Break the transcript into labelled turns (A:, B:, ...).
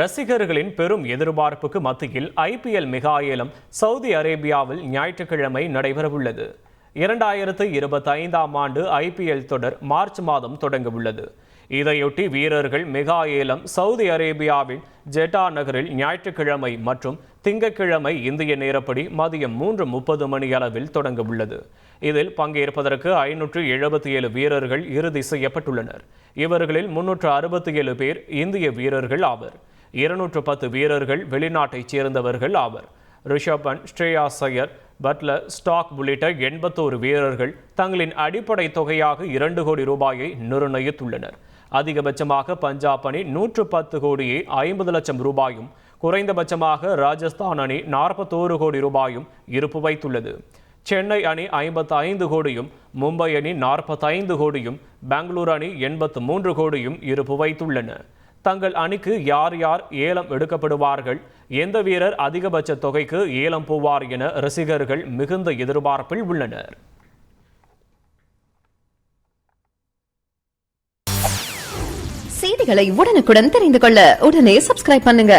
A: ரசிகர்களின் பெரும் எதிர்பார்ப்புக்கு மத்தியில் ஐபிஎல் மெகா ஏலம் சவுதி அரேபியாவில் ஞாயிற்றுக்கிழமை நடைபெறவுள்ளது. இரண்டாயிரத்து இருபத்தி ஐந்தாம் ஆண்டு ஐபிஎல் தொடர் மார்ச் மாதம் தொடங்கவுள்ளது. இதையொட்டி வீரர்கள் மெகா ஏலம் சவுதி அரேபியாவின் ஜெட்டா நகரில் ஞாயிற்றுக்கிழமை மற்றும் திங்கட்கிழமை இந்திய நேரப்படி மதியம் மூன்று முப்பது மணி அளவில் தொடங்க உள்ளது இதில் பங்கேற்பதற்கு ஐநூற்று எழுபத்தி ஏழு வீரர்கள் இறுதி செய்யப்பட்டுள்ளனர். இவர்களில் முன்னூற்று அறுபத்தி ஏழு பேர் இந்திய வீரர்கள் ஆவர். இருநூற்று பத்து வீரர்கள் வெளிநாட்டைச் சேர்ந்தவர்கள் ஆவர். ரிஷப் பண்ட் ஸ்ரேயா சையர் பட்லர் ஸ்டாக் உள்ளிட்ட எண்பத்தோரு வீரர்கள் தங்களின் அடிப்படை தொகையாக இரண்டு கோடி ரூபாயை நிர்ணயித்துள்ளனர். அதிகபட்சமாக பஞ்சாப் அணி நூற்று பத்து கோடியே ஐம்பது லட்சம் ரூபாயும் குறைந்தபட்சமாக ராஜஸ்தான் அணி நாற்பத்தோரு கோடி ரூபாயும் இருப்பு வைத்துள்ளது. சென்னை அணி ஐம்பத்து ஐந்து கோடியும் மும்பை அணி நாற்பத்தைந்து கோடியும் பெங்களூரு அணி எண்பத்து மூன்று கோடியும் இருப்பு வைத்துள்ளன. தங்கள் அணிக்கு யார் யார் ஏலம் எடுக்கப்படுவார்கள்? எந்த வீரர் அதிகபட்ச தொகைக்கு ஏலம் போவார் என ரசிகர்கள் மிகுந்த எதிர்பார்ப்பில் உள்ளனர்.
B: செய்திகளை உடனுக்குடன் தெரிந்து கொள்ள உடனே சப்ஸ்கிரைப் பண்ணுங்க.